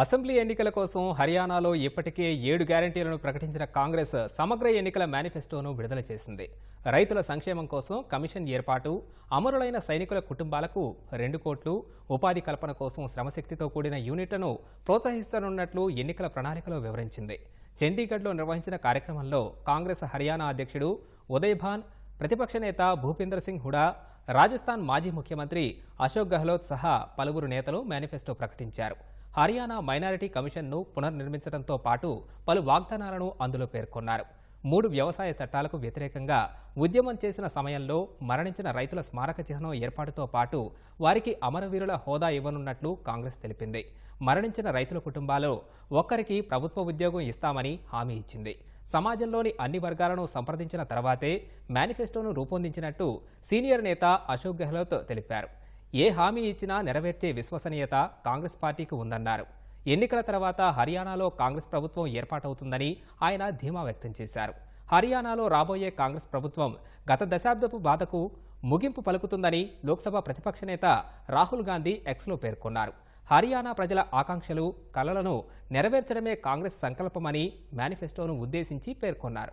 Assembly ఎన్నికల కోసం హర్యానాలో ఇప్పటికే ఏడు గ్యారంటీలను ప్రకటించిన కాంగ్రెస్ సమగ్ర ఎన్నికల మేనిఫెస్టోను విడుదల చేసింది. రైతుల సంక్షేమం కోసం కమిషన్ ఏర్పాటు అమరులైన సైనికుల కుటుంబాలకు రెండు కోట్లు ఉపాధి కల్పన కోసం శ్రమశక్తితో కూడిన యూనిట్లను ప్రోత్సహిస్తనున్నట్లు ఎన్నికల ప్రణాళికలో వివరించింది. చండీగఢ్లో నిర్వహించిన కార్యక్రమంలో కాంగ్రెస్ హర్యానా అధ్యక్షుడు ఉదయ్ భాన్ ప్రతిపక్ష నేత భూపేందర్ సింగ్ హుడా రాజస్థాన్ మాజీ ముఖ్యమంత్రి అశోక్ గెహ్లోత్ సహా పలువురు నేతలు మేనిఫెస్టో ప్రకటించారు. హర్యానా మైనారిటీ కమిషన్ను పునర్నిర్మించడంతో పాటు పలు వాగ్దానాలను అందులో పేర్కొన్నారు. మూడు వ్యవసాయ చట్టాలకు వ్యతిరేకంగా ఉద్యమం చేసిన సమయంలో మరణించిన రైతుల స్మారక చిహ్నం ఏర్పాటుతో పాటు వారికి అమరవీరుల హోదా ఇవ్వనున్నట్లు కాంగ్రెస్ తెలిపింది. మరణించిన రైతుల కుటుంబాల్లో ఒక్కరికి ప్రభుత్వ ఉద్యోగం ఇస్తామని హామీ ఇచ్చింది. సమాజంలోని అన్ని వర్గాలను సంప్రదించిన తర్వాతే మేనిఫెస్టోను రూపొందించినట్టు సీనియర్ నేత అశోక్ గెహ్లోత్ తెలిపారు. ఏ హామీ ఇచ్చినా నెరవేర్చే విశ్వసనీయత కాంగ్రెస్ పార్టీకి ఉందన్నారు. ఎన్నికల తర్వాత హర్యానాలో కాంగ్రెస్ ప్రభుత్వం ఏర్పాటవుతుందని ఆయన ధీమా వ్యక్తం చేశారు. హర్యానాలో రాబోయే కాంగ్రెస్ ప్రభుత్వం గత దశాబ్దపు బాధకు ముగింపు పలుకుతుందని లోక్సభ ప్రతిపక్ష నేత రాహుల్ గాంధీ ఎక్స్లో పేర్కొన్నారు. హర్యానా ప్రజల ఆకాంక్షలు కలలను నెరవేర్చడమే కాంగ్రెస్ సంకల్పమని మేనిఫెస్టోను ఉద్దేశించి పేర్కొన్నారు.